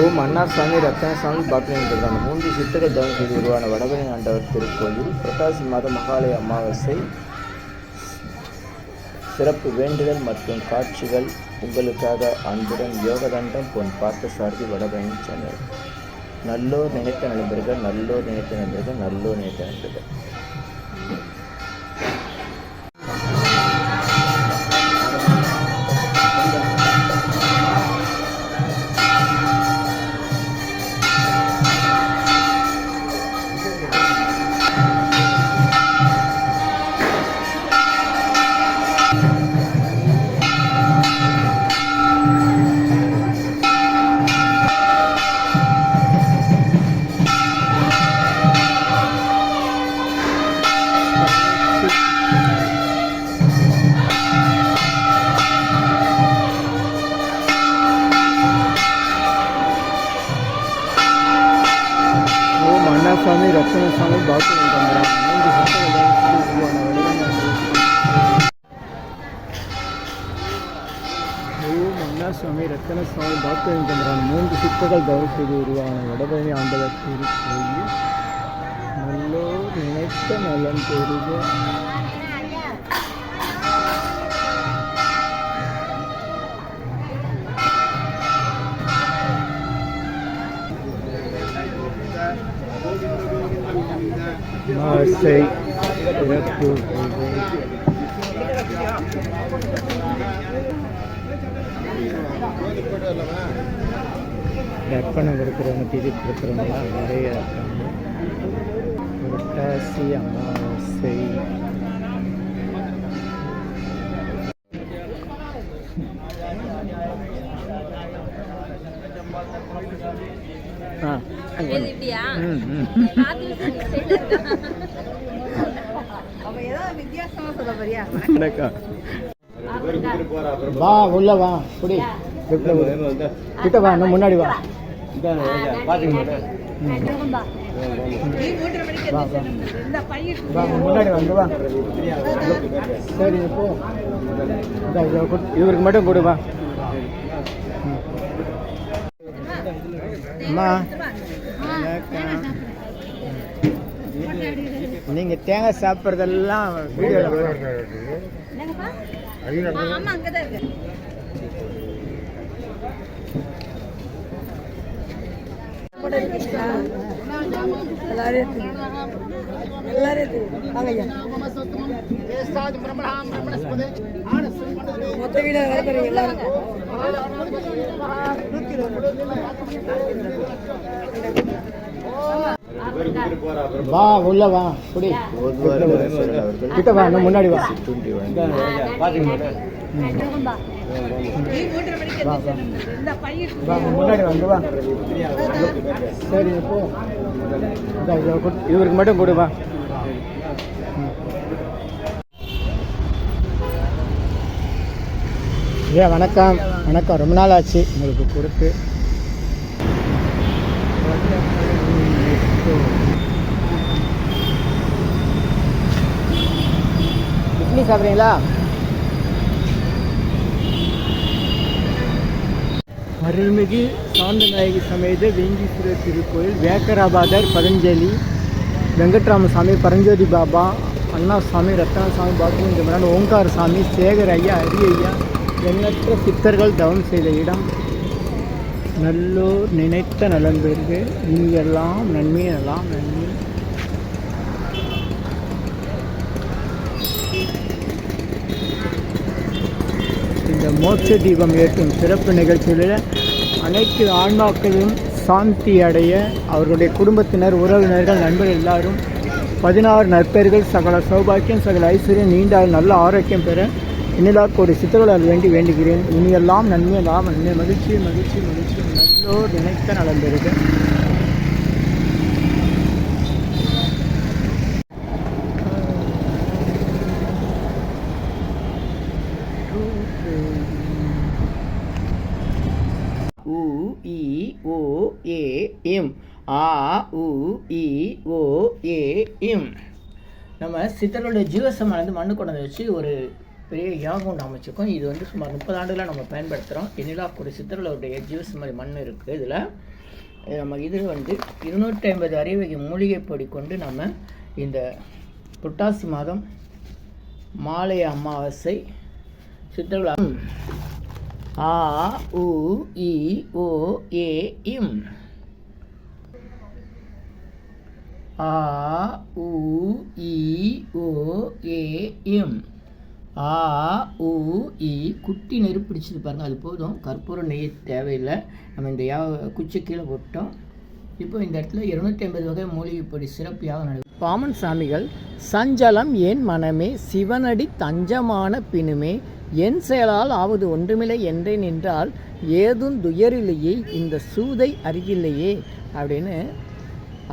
ஓம் அண்ணாசாமி ரத்னசாமி பாக்கியங்கின்றான மூன்று சித்திரை தவம் செய்து உருவான வடபழனி ஆண்டவர் திருக்கோயில். புரட்டாசி மாத மகாலய அமாவாசை. சிறப்பு வேண்டுதல் மற்றும் காட்சிகள் உங்களுக்காக அன்புடன் யோகதண்டம் பொன் பார்த்தசாரதி வடபழனி சேனல். நல்லோர் நினைத்த நண்பர்கள் நல்லோர் நினைத்த நண்பர்கள் நல்லோர் நினைத்த நண்பர்கள். சுவாமி ரத்தன சுவாமி ரத்தனசாமி பாக்கியங்கின்றான் மூன்று சித்தர்கள் தவம் செய்து உருவான வடபழனி ஆண்டவர் திருக்கோயில் நல்லோர் நினைத்த நலம் பெறுக. ஆசை பிறப்பு தர்ப்பணம் இருக்கிறவங்க திதி கொடுக்குறவங்களாம் நிறைய இருக்காங்க. புரட்டாசி அமாவாசை. வா உள்ள வா குடி. கிட்ட வா. இன்னும் முன்னாடி வா முன்னாடி வந்து வா சரி இப்போ. இவருக்கு மட்டும் கொடு வா ம். அம்மா. நீங்க தேங்காய் சாப்பிட்றதெல்லாம் வீடியோவில் என்னங்கப்பா? ஆ, எல்லாரும் எல்லாரும் வாங்க ஐயா மொத்த வீடு வரைக்கும் எல்லாரும் வா உள்ள வா குடி. கிட்ட வா இன்னும் முன்னாடி வா. முன்னாடி வந்து வா. சரி இப்போ. இவருக்கு மட்டும் கொடு வா. ம். ஐயா வணக்கம். வணக்கம். ரொம்ப நாள் ஆச்சு உங்களுக்கு கொடுத்து. இட்லி சாப்பிட்றீங்களா? அருள்மிகு சாந்தநாயகி சமேத வேங்கீஸ்வரர் திருக்கோயில் வேக்கராபாதர் பதஞ்சலி வெங்கட்ராமசாமி பரஞ்சோதி பாபா அண்ணாசாமி ரத்னசாமி பாக்கியந்திரன் ஓங்கார சாமி சேகர் ஐயா ஹரி ஐயா எண்ணற்ற சித்தர்கள் தவம் செய்த இடம். நல்லோர் நினைத்த நலன் பெறுக இங்கெல்லாம் நன்மை எல்லாம் நன்மை. இந்த மோட்ச தீபம் ஏற்றும் சிறப்பு நிகழ்ச்சியில் அனைத்து ஆன்மாக்களும் சாந்தி அடைய அவர்களுடைய குடும்பத்தினர் உறவினர்கள் நண்பர்கள் எல்லாரும் பதினாறு நற்பெயர்கள் சகல சௌபாக்கியம் சகல ஐஸ்வர்யம் நீண்டால் நல்ல ஆரோக்கியம் பெற இன்னிலாக்கு ஒரு சித்தர்களால் வேண்டி வேண்டுகிறேன். இனியெல்லாம் நன்மை லாபம் நன்மை. மகிழ்ச்சி மகிழ்ச்சி மகிழ்ச்சி. நல்லோர் நினைத்த நலம் பெறுகிறேன் உ இ ஓ ஏ இம் ஆ உ இ ஓ ஏ இம் நம்ம சித்தர்களுடைய ஜீவசமானது மண்ணு கொண்டு வச்சு ஒரு பெரிய யாகம் ஒன்று அமைச்சிருக்கோம் இது வந்து சுமார் முப்பது ஆண்டுகளாக நம்ம பயன்படுத்துகிறோம் எண்ணிலாக்குடி சித்தர்களுடைய ஜீவசமரி மண் இருக்குது இதில். நம்ம இது வந்து இருநூற்றி ஐம்பது அரைவகை மூலிகை பொடி கொண்டு நம்ம இந்த புட்டாசி மாதம் மாலை அமாவாசை சித்தர்களாக ஆ உ இ ஓ ஏ இம். ஆ உ இ ஓ ஏ இம். ஆ உ இ குட்டி நெருப்பு பிடிச்சது பாருங்கள் அது போதும். கற்பூரம் நெய் தேவையில்லை. நம்ம இந்த யா குச்சி கீழே போட்டோம். இப்போ இந்த இடத்துல இருநூற்றி ஐம்பது வகை மூலிகை பொடி சிறப்பியாக நடக்கும் பாமன் சாமிகள் சஞ்சலம் ஏன் மனமே சிவனடி தஞ்சமான பினுமே என் செயலால் ஆவது ஒன்றுமில்லை என்றே நின்றால் ஏதும் துயரில்லையே இந்த சூதை அருகில்லையே அப்படின்னு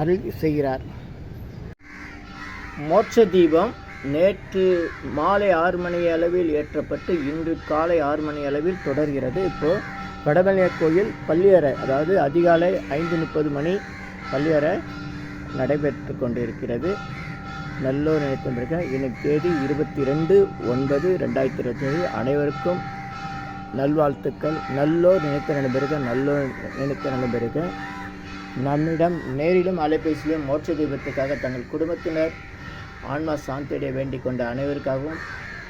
அருள் செய்கிறார். மோட்ச தீபம் நேற்று மாலை ஆறு மணி அளவில் ஏற்றப்பட்டு இன்று காலை ஆறு மணி அளவில் தொடர்கிறது. இப்போது வடபழனியர் கோயில் பள்ளியறை அதாவது அதிகாலை ஐந்து முப்பது மணி பள்ளியறை நடைபெற்று கொண்டிருக்கிறது. நல்லோர் நினைத்திருக்க இன்னைக்கு தேதி இருபத்தி ரெண்டு ஒன்பது ரெண்டாயிரத்தி இருபத்தி அனைவருக்கும் நல்வாழ்த்துக்கள். நல்லோர் நினைத்த நடைபெறுக நல்லோர் நினைத்த நடைபெறுக நம்மிடம் நேரிலும் அலைபேசியிலும் மோட்ச தீபத்துக்காக தங்கள் குடும்பத்தினர் ஆன்மா சாந்தியடைய வேண்டிக் கொண்ட அனைவருக்காகவும்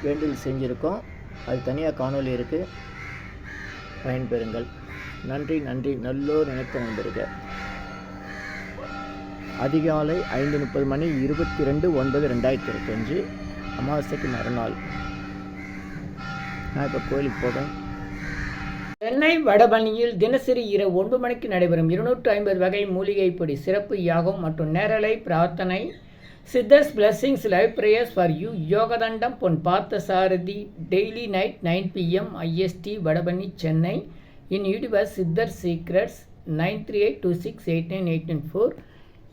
வேண்டுதல் செஞ்சுருக்கோம். அது தனியாக காணொளி இருக்குது பயன்பெறுங்கள். நன்றி நன்றி. நல்லோர் நினைத்த நண்பர்கள் அதிகாலை ஐந்து முப்பது மணி இருபத்தி ரெண்டு ஒன்பது ரெண்டாயிரத்தி இருபத்தஞ்சு அமாவாசைக்கு மறுநாள். நான் இப்போ கோயிலுக்கு போவேன் சென்னை வடபணியில் தினசரி இரவு ஒன்று மணிக்கு நடைபெறும் இருநூற்று ஐம்பது வகை மூலிகை பொடி சிறப்பு யாகம் மற்றும் நேரலை பிரார்த்தனை. Siddhars blessings live prayers for you யோகதண்டம் Pon Partha Sarathi daily night nine PM IST Vadapani Chennai in YouTuber Siddhar secrets nine three eight two six eight nine eight nine four